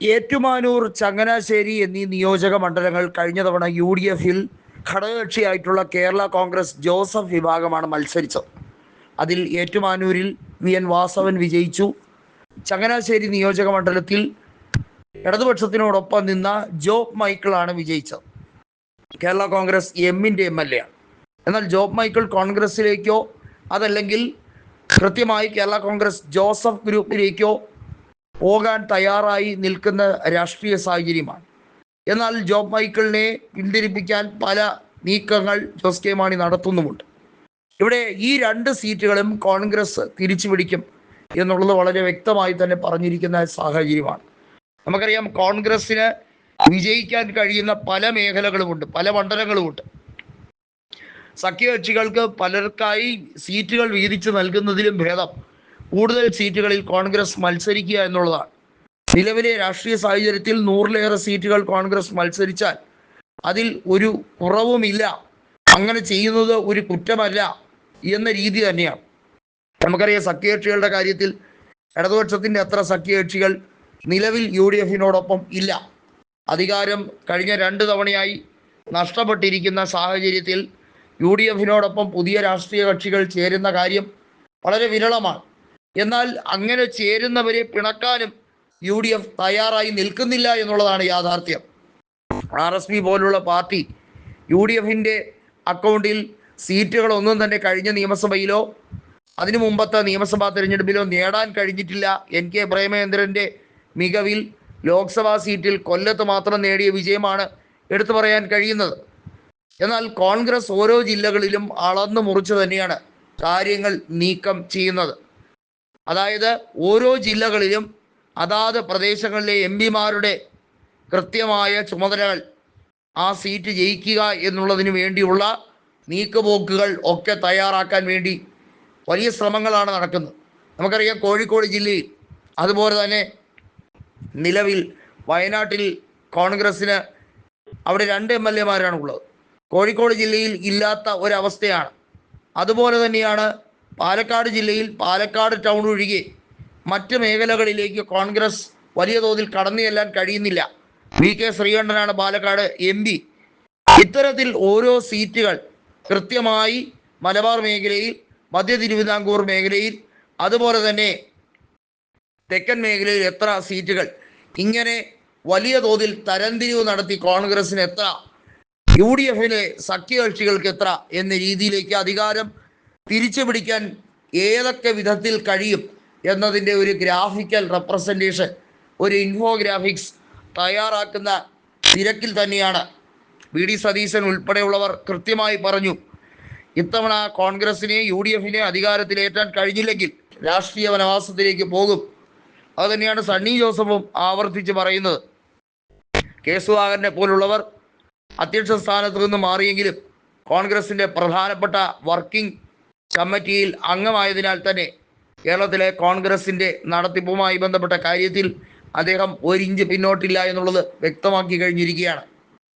ഏറ്റുമാനൂർ ചങ്ങനാശ്ശേരി എന്നീ നിയോജക മണ്ഡലങ്ങൾ കഴിഞ്ഞ തവണ യു ഡി എഫിൽ ഘടകകക്ഷിയായിട്ടുള്ള കേരള കോൺഗ്രസ് ജോസഫ് വിഭാഗമാണ് മത്സരിച്ചത്. അതിൽ ഏറ്റുമാനൂരിൽ വി എൻ വാസവൻ വിജയിച്ചു. ചങ്ങനാശ്ശേരി നിയോജക മണ്ഡലത്തിൽ ഇടതുപക്ഷത്തിനോടൊപ്പം നിന്ന ജോബ് മൈക്കിളാണ് വിജയിച്ചത്. കേരള കോൺഗ്രസ് എമ്മിന്റെ എം എൽ എ ആണ്. എന്നാൽ ജോബ് മൈക്കിൾ കോൺഗ്രസിലേക്കോ അതല്ലെങ്കിൽ കൃത്യമായി കേരള കോൺഗ്രസ് ജോസഫ് ഗ്രൂപ്പിലേക്കോ പോകാൻ തയ്യാറായി നിൽക്കുന്ന രാഷ്ട്രീയ സാഹചര്യമാണ്. എന്നാൽ ജോബ് മൈക്കിളിനെ പിന്തിരിപ്പിക്കാൻ പല നീക്കങ്ങൾ ജോസ് കെ മാണി നടത്തുന്നുമുണ്ട്. ഇവിടെ ഈ രണ്ട് സീറ്റുകളും കോൺഗ്രസ് തിരിച്ചു പിടിക്കും എന്നുള്ളത് വളരെ വ്യക്തമായി തന്നെ പറഞ്ഞിരിക്കുന്ന സാഹചര്യമാണ്. നമുക്കറിയാം കോൺഗ്രസ്സിന് വിജയിക്കാൻ കഴിയുന്ന പല മേഖലകളുമുണ്ട് പല മണ്ഡലങ്ങളുമുണ്ട്. സഖ്യകക്ഷികൾക്ക് പലർക്കായി സീറ്റുകൾ വീതിച്ചു നൽകുന്നതിലും ഭേദം. കൂടുതൽ സീറ്റുകളിൽ കോൺഗ്രസ് മത്സരിക്കുക എന്നുള്ളതാണ്. നിലവിലെ രാഷ്ട്രീയ സാഹചര്യത്തിൽ നൂറിലേറെ സീറ്റുകൾ കോൺഗ്രസ് മത്സരിച്ചാൽ അതിൽ ഒരു കുറവുമില്ല. അങ്ങനെ ചെയ്യുന്നത് ഒരു കുറ്റമല്ല എന്ന രീതി തന്നെയാണ്. നമുക്കറിയാം സഖ്യകക്ഷികളുടെ കാര്യത്തിൽ ഇടതുപക്ഷത്തിന്റെ അത്ര സഖ്യകക്ഷികൾ നിലവിൽ യു ഡി എഫിനോടൊപ്പം ഇല്ല. അധികാരം കഴിഞ്ഞ രണ്ട് തവണയായി നഷ്ടപ്പെട്ടിരിക്കുന്ന സാഹചര്യത്തിൽ യു ഡി എഫിനോടൊപ്പം പുതിയ രാഷ്ട്രീയ കക്ഷികൾ ചേരുന്ന കാര്യം വളരെ വിരളമാണ്. എന്നാൽ അങ്ങനെ ചേരുന്നവരെ പിണക്കാനും യു ഡി എഫ് തയ്യാറായി നിൽക്കുന്നില്ല എന്നുള്ളതാണ് യാഥാർത്ഥ്യം. ആർ എസ് പി പോലുള്ള പാർട്ടി യു ഡി എഫിന്റെ അക്കൗണ്ടിൽ സീറ്റുകളൊന്നും തന്നെ കഴിഞ്ഞ നിയമസഭയിലോ അതിനു മുമ്പത്തെ നിയമസഭാ തെരഞ്ഞെടുപ്പിലോ നേടാൻ കഴിഞ്ഞിട്ടില്ല. എൻ കെ പ്രേമചന്ദ്രന്റെ മികവിൽ ലോക്സഭാ സീറ്റിൽ കൊല്ലത്ത് മാത്രം നേടിയ വിജയമാണ് എടുത്തു പറയാൻ കഴിയുന്നത്. എന്നാൽ കോൺഗ്രസ് ഓരോ ജില്ലകളിലും അളന്നു മുറിച്ചു തന്നെയാണ് കാര്യങ്ങൾ നീക്കം ചെയ്യുന്നത്. അതായത് ഓരോ ജില്ലകളിലും അതാത് പ്രദേശങ്ങളിലെ എം പിമാരുടെ കൃത്യമായ ചുമതലകൾ ആ സീറ്റ് ജയിക്കുക എന്നുള്ളതിന് വേണ്ടിയുള്ള നീക്കുപോക്കുകൾ ഒക്കെ തയ്യാറാക്കാൻ വേണ്ടി വലിയ ശ്രമങ്ങളാണ് നടക്കുന്നത്. നമുക്കറിയാം കോഴിക്കോട് ജില്ലയിൽ അതുപോലെ തന്നെ നിലവിൽ വയനാട്ടിൽ കോൺഗ്രസ്സിന് അവിടെ രണ്ട് എം എൽ എമാരാണ് ഉള്ളത്. കോഴിക്കോട് ജില്ലയിൽ ഇല്ലാത്ത ഒരവസ്ഥയാണ്. അതുപോലെ തന്നെയാണ് പാലക്കാട് ജില്ലയിൽ പാലക്കാട് ടൗൺ ഒഴികെ മറ്റ് മേഖലകളിലേക്ക് കോൺഗ്രസ് വലിയ തോതിൽ കടന്നു ചെല്ലാൻ കഴിയുന്നില്ല. വി കെ ശ്രീകണ്ഠനാണ് പാലക്കാട് എം പി. ഇത്തരത്തിൽ ഓരോ സീറ്റുകൾ കൃത്യമായി മലബാർ മേഖലയിൽ മധ്യ തിരുവിതാംകൂർ മേഖലയിൽ അതുപോലെ തന്നെ തെക്കൻ മേഖലയിൽ എത്ര സീറ്റുകൾ. ഇങ്ങനെ വലിയ തോതിൽ തരംതിരിവ് നടത്തി കോൺഗ്രസിന് എത്ര യു ഡി എഫിലെ സഖ്യകക്ഷികൾക്ക് എത്ര എന്ന രീതിയിലേക്ക് അധികാരം തിരിച്ചു പിടിക്കാൻ ഏതൊക്കെ വിധത്തിൽ കഴിയും എന്നതിന്റെ ഒരു ഗ്രാഫിക്കൽ റെപ്രസെന്റേഷൻ ഒരു ഇൻഫോഗ്രാഫിക്സ് തയ്യാറാക്കുന്ന തിരക്കിൽ തന്നെയാണ്. വി. ഡി. സതീശൻ ഉൾപ്പെടെയുള്ളവർ കൃത്യമായി പറഞ്ഞു ഇത്തവണ കോൺഗ്രസിനെ യു ഡി എഫിനെ അധികാരത്തിലേറ്റാൻ കഴിഞ്ഞില്ലെങ്കിൽ രാഷ്ട്രീയ വനവാസത്തിലേക്ക് പോകും. അതുതന്നെയാണ് സണ്ണി ജോസഫും ആവർത്തിച്ച് പറയുന്നത്. കെ സുധാകരനെ പോലുള്ളവർ അധ്യക്ഷ സ്ഥാനത്ത് നിന്ന് മാറിയെങ്കിലും കോൺഗ്രസിന്റെ പ്രധാനപ്പെട്ട വർക്കിംഗ് കമ്മിറ്റിയിൽ അംഗമായതിനാൽ തന്നെ കേരളത്തിലെ കോൺഗ്രസിന്റെ നടത്തിപ്പുമായി ബന്ധപ്പെട്ട കാര്യത്തിൽ അദ്ദേഹം ഒരിഞ്ച് പിന്നോട്ടില്ല എന്നുള്ളത് വ്യക്തമാക്കി കഴിഞ്ഞിരിക്കുകയാണ്.